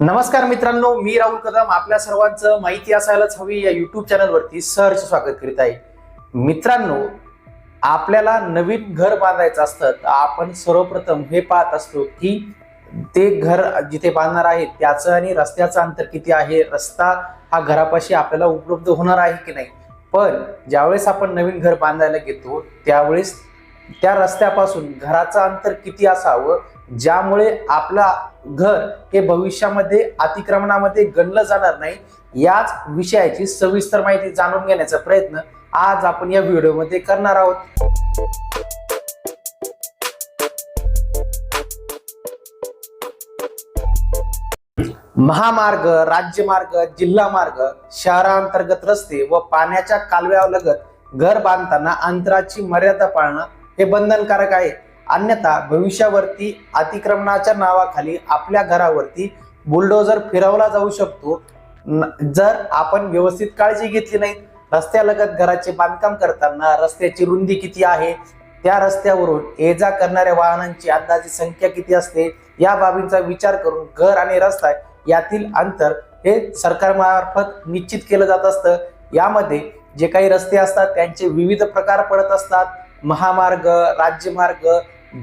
नमस्कार मित्रांनो मी राहुल कदम. आपल्या सर्वांचं माहिती असायलाच हवी या युट्यूब चॅनलवरती सहर्ष स्वागत करीत आहे. मित्रांनो आपल्याला नवीन घर बांधायचं असतं तर आपण सर्वप्रथम हे पाहत असतो की ते घर जिथे बांधणार आहे त्याचं आणि रस्त्याचं अंतर किती आहे रस्ता हा घरापाशी आपल्याला उपलब्ध होणार आहे की नाही? पण ज्यावेळेस आपण नवीन घर बांधायला घेतो त्यावेळेस त्या रस्त्यापासून घराचं अंतर किती असावं ज्यामुळे आपला घर हे भविष्यामध्ये अतिक्रमणामध्ये गणलं जाणार नाही याच विषयाची सविस्तर माहिती जाणून घेण्याचा प्रयत्न आज आपण या व्हिडिओमध्ये करणार आहोत. महामार्ग राज्यमार्ग जिल्हा मार्ग शहरांतर्गत रस्ते व पाण्याच्या कालव्यालगत घर बांधताना अंतराची मर्यादा पाळणं हे बंधनकारक आहे. अन्यथा भविष्यावरती अतिक्रमणाच्या नावाखाली आपल्या घरावरती बुलडोजर फिरवला जाऊ शकतो. न- जर आपण व्यवस्थित काळजी घेतली नाही रस्त्यालगत घराचे बांधकाम करताना रस्त्याची रुंदी किती आहे त्या रस्त्यावरून ये जा करणाऱ्या वाहनांची अंदाजे संख्या किती असते या बाबींचा विचार करून घर आणि रस्ता यातील अंतर हे सरकारमार्फत निश्चित केलं जात असतं. यामध्ये जे काही रस्ते असतात त्यांचे विविध प्रकार पडत असतात. महामार्ग राज्यमार्ग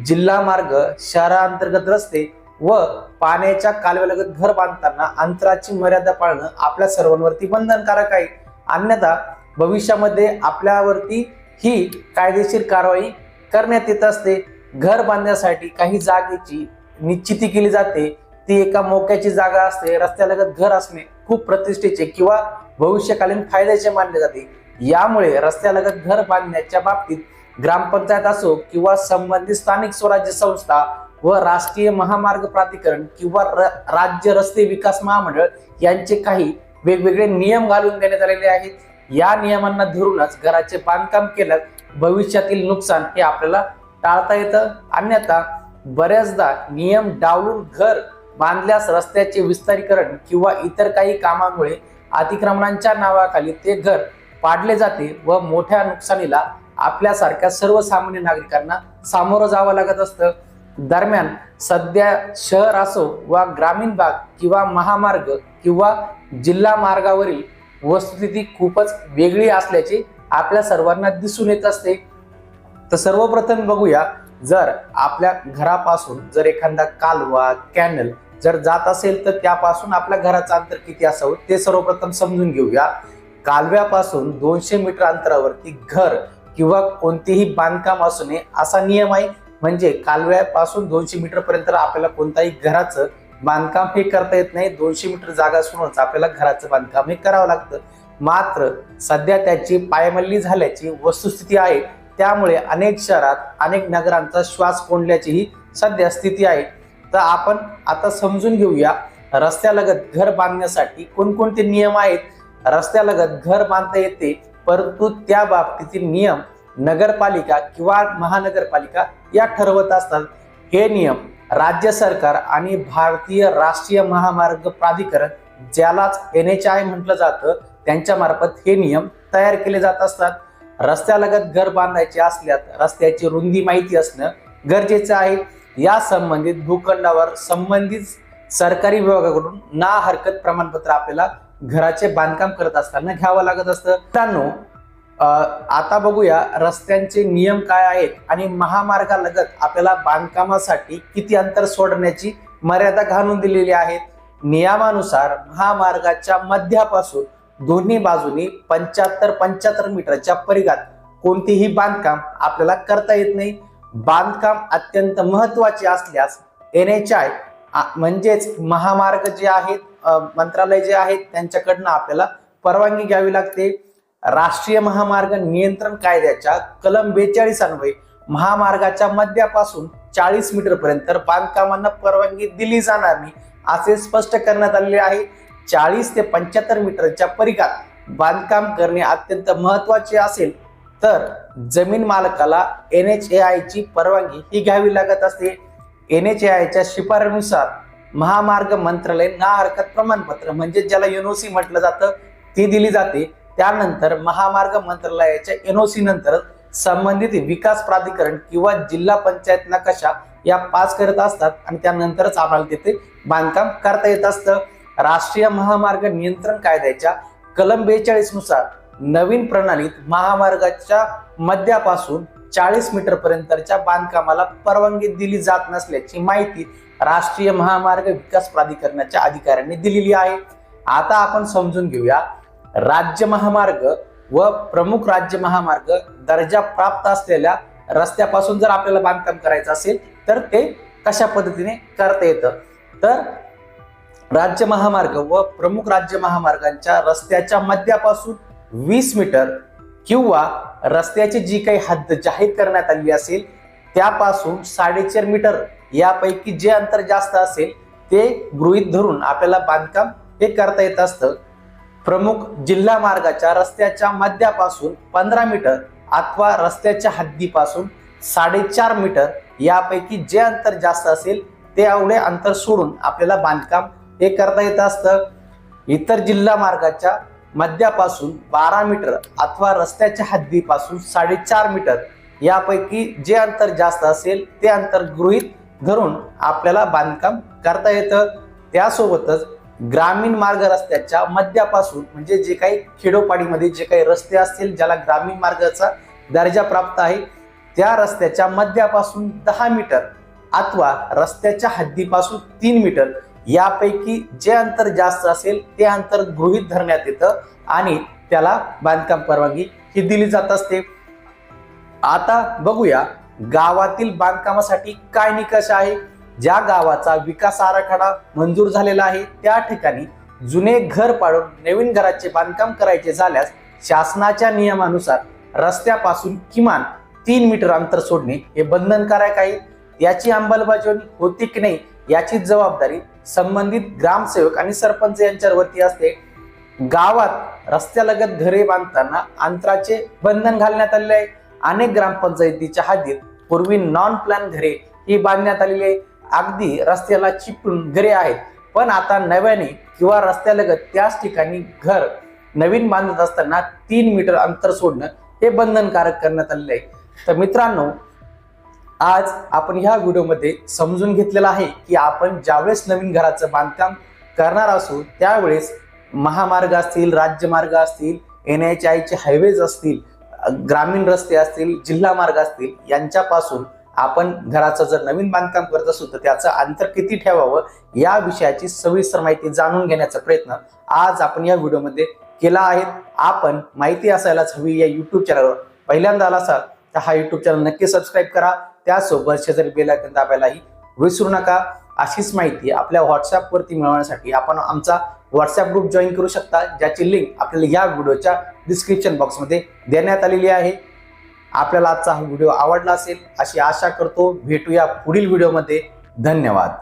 जिल्हा मार्ग शहरांतर्गत रस्ते व पाण्याच्या कालव्यालगत घर बांधताना अंतराची मर्यादा पाळणं आपल्या सर्वांवरती बंधनकारक आहे. अन्यथा भविष्यामध्ये आपल्यावरती ही कायदेशीर कारवाई करण्यात येत असते. घर बांधण्यासाठी काही जागेची निश्चिती केली जाते. ती एका मोक्याची जागा असते. रस्त्यालगत घर असणे खूप प्रतिष्ठेचे किंवा भविष्यकालीन फायद्याचे मानले जाते. यामुळे रस्त्यालगत घर बांधण्याच्या बाबतीत ग्रामपंचायत असो किंवा संबंधित स्थानिक स्वराज्य संस्था व राष्ट्रीय महामार्ग प्राधिकरण किंवा र- राज्य रस्ते विकास महामंडळ यांचे काही वेगवेगळे नियम घालून देण्यात आलेले आहेत. या नियमांना धरूनच घराचे बांधकाम केल्यास भविष्यातील नुकसान हे आपल्याला टाळता येतं. अन्यथा बऱ्याचदा नियम डावलून घर बांधल्यास रस्त्याचे विस्तारीकरण किंवा इतर काही कामामुळे अतिक्रमणांच्या नावाखाली ते घर पाडले जाते व मोठ्या नुकसानीला आपल्यासारख्या सर्वसामान्य नागरिकांना सामोरं जावं लागत असतं. दरम्यान सध्या शहर असो वा ग्रामीण भाग किंवा महामार्ग किंवा जिल्हा मार्गावरील वस्तुस्थिती खूपच वेगळी असल्याचे आपल्या सर्वांना दिसून येत असते. तर सर्वप्रथम बघूया जर आपल्या घरापासून जर एखादा कालवा कॅनल जर जात असेल तर त्यापासून आपल्या घराचं अंतर किती असावं ते सर्वप्रथम समजून घेऊया. कालव्यापासून दोनशे मीटर अंतरावरती घर किंवा कोणतेही बांधकाम असू नये असा नियम आहे. म्हणजे कालव्यापासून दोनशे मीटर पर्यंत आपल्याला कोणताही घराचं बांधकाम हे करता येत नाही. दोनशे मीटर जागा असूनच आपल्याला घराचं बांधकाम हे करावं लागतं. मात्र सध्या त्याची पायमल्ली झाल्याची वस्तुस्थिती आहे. त्यामुळे अनेक शहरात अनेक नगरांचा श्वास कोंडल्याचीही सध्या स्थिती आहे. तर आपण आता समजून घेऊया रस्त्यालगत घर बांधण्यासाठी कोणकोणते नियम आहेत? रस्त्यालगत घर बांधता येते परंतु त्या बाबतीतील नियम नगरपालिका किंवा महानगरपालिका या ठरवत असतात. हे नियम राज्य सरकार आणि भारतीय राष्ट्रीय महामार्ग प्राधिकरण ज्यालाच एन एच आय म्हटलं जातं त्यांच्या मार्फत हे नियम तयार केले जात असतात. रस्त्यालगत घर बांधायचे असल्यास रस्त्याची रुंदी माहिती असणं गरजेचं आहे. या संबंधित भूखंडावर संबंधित सरकारी विभागाकडून ना हरकत प्रमाणपत्र आपल्याला घराचे बांधकाम करत असताना घ्यावं लागत असतं. मित्रांनो आता बघूया रस्त्यांचे नियम काय आहेत आणि महामार्गालगत आपल्याला बांधकामासाठी किती अंतर सोडण्याची मर्यादा घालून दिलेली आहेत. नियमानुसार महामार्गाच्या मध्यापासून दोन्ही बाजूनी पंच्याहत्तर पंच्याहत्तर मीटरच्या परिघात कोणतेही बांधकाम आपल्याला करता येत नाही. बांधकाम अत्यंत महत्त्वाचे असल्यास एन एच आय म्हणजेच महामार्ग जे आहेत मंत्रालय जे आहेत त्यांच्याकडनं आपल्याला परवानगी घ्यावी लागते. राष्ट्रीय महामार्ग नियंत्रण कायद्याच्या कलम बेचाळीस अन्वये महामार्गाच्या मध्यापासून चाळीस मीटर पर्यंत बांधकामांना परवानगी दिली जाणार नाही असे स्पष्ट करण्यात आलेले आहे. चाळीस ते पंच्याहत्तर मीटरच्या परिघात बांधकाम करणे अत्यंत महत्त्वाचे असेल तर जमीन मालकाला एन एच ए आयची परवानगी ही घ्यावी लागत असते. एन एच ए आयच्या शिफारनुसार महामार्ग मंत्रालय ना हरकत प्रमाणपत्र म्हणजे ज्याला एनओसी म्हटलं जातं ती दिली जाते. त्यानंतर महामार्ग मंत्रालयाच्या एनओसी नंतर संबंधित विकास प्राधिकरण किंवा जिल्हा पंचायत नकाशा या पास करत असतात आणि त्यानंतरच आम्हाला तिथे बांधकाम करता येत असतं. राष्ट्रीय महामार्ग नियंत्रण कायद्याच्या कलम बेचाळीसनुसार नवीन प्रणालीत महामार्गाच्या मध्यापासून चाळीस मीटर पर्यंतच्या बांधकामाला परवानगी दिली जात नसल्याची माहिती राष्ट्रीय महामार्ग विकास प्राधिकरणाच्या अधिकाऱ्यांनी दिलेली आहे. आता आपण समजून घेऊया राज्य महामार्ग व प्रमुख राज्य महामार्ग दर्जा प्राप्त असलेल्या रस्त्यापासून जर आपल्याला बांधकाम करायचं असेल तर ते कशा पद्धतीने करता येतं? तर राज्य महामार्ग व प्रमुख राज्य महामार्गांच्या रस्त्याच्या मध्यापासून वीस मीटर किंवा रस्त्याची जी काही हद्द जाहीर करण्यात आली असेल त्यापासून साडेचार मीटर यापैकी जे अंतर जास्त असेल ते गृहीत धरून आपल्याला बांधकाम हे करता येत असतं. प्रमुख जिल्हा मार्गाच्या रस्त्याच्या मध्यापासून पंधरा मीटर अथवा रस्त्याच्या हद्दीपासून साडेचार मीटर यापैकी जे अंतर जास्त असेल ते एवढे अंतर सोडून आपल्याला बांधकाम हे करता येत असतं. इतर जिल्हा मार्गाच्या मध्यापासून बारा मीटर अथवा रस्त्याच्या हद्दीपासून साडेचार मीटर यापैकी जे अंतर जास्त असेल ते अंतर गृहीत धरून आपल्याला बांधकाम करता येतं. त्यासोबतच ग्रामीण मार्ग रस्त्याच्या मध्यापासून म्हणजे जे काही खेडोपाडीमध्ये जे काही रस्ते असतील ज्याला ग्रामीण मार्गाचा दर्जा प्राप्त आहे त्या रस्त्याच्या मध्यापासून दहा मीटर अथवा रस्त्याच्या हद्दीपासून तीन मीटर यापैकी जे अंतर जास्त असेल ते अंतर गृहीत धरण्यात येतं आणि त्याला बांधकाम परवानगी ही दिली जात असते. आता बघूया गावातील बांधकामासाठी काय निकष आहे. ज्या गावाचा विकास आराखडा मंजूर झालेला आहे त्या ठिकाणी जुने घर पाडून नवीन घराचे बांधकाम करायचे झाल्यास शासनाच्या नियमानुसार रस्त्यापासून किमान तीन मीटर अंतर सोडणे हे बंधनकारक आहे. याची अंमलबजावणी होती की नाही याची जबाबदारी संबंधित ग्रामसेवक आणि सरपंच यांच्यावरती असते. गावात रस्त्यालगत घरे बांधताना अंतराचे बंधन घालण्यात आले आहे. अनेक ग्रामपंचायतीच्या हद्दीत पूर्वी नॉन प्लॅन घरे ही बांधण्यात आलेली आहे. अगदी रस्त्याला चिपटून घरे आहेत. पण आता नव्याने किंवा रस्त्यालगत त्याच ठिकाणी घर नवीन बांधत असताना तीन मीटर अंतर सोडणं हे बंधनकारक करण्यात आलेलं आहे. तर मित्रांनो आज आपण ह्या व्हिडिओमध्ये समजून घेतलेलं आहे की आपण ज्यावेळेस नवीन घराचं बांधकाम करणार असू त्यावेळेस महामार्ग असतील राज्यमार्ग असतील एन एच आयचे हायवेज असतील ग्रामीण रस्ते असतील जिल्हा मार्ग असतील यांच्यापासून आपण घराचं जर नवीन बांधकाम करत असू तर त्याचं अंतर किती ठेवावं या विषयाची सविस्तर माहिती जाणून घेण्याचा प्रयत्न आज आपण या व्हिडिओमध्ये केला आहे. आपण माहिती असायलाच हवी या युट्यूब चॅनलवर पहिल्यांदा आला असाल तर हा युट्यूब चॅनल नक्की सबस्क्राईब करा. त्यासोबत शेजारी बेलायकन दाबायलाही विसरू नका. अशीच माहिती आपल्या व्हॉट्सअपवरती मिळवण्यासाठी आपण आमचा व्हॉट्सअप ग्रुप जॉईन करू शकता ज्याची लिंक आपल्याला या व्हिडिओच्या डिस्क्रिप्शन बॉक्समध्ये देण्यात आलेली आहे. आपल्याला आजचा हा व्हिडिओ आवडला असेल अशी आशा करतो. भेटूया पुढील व्हिडिओमध्ये धन्यवाद.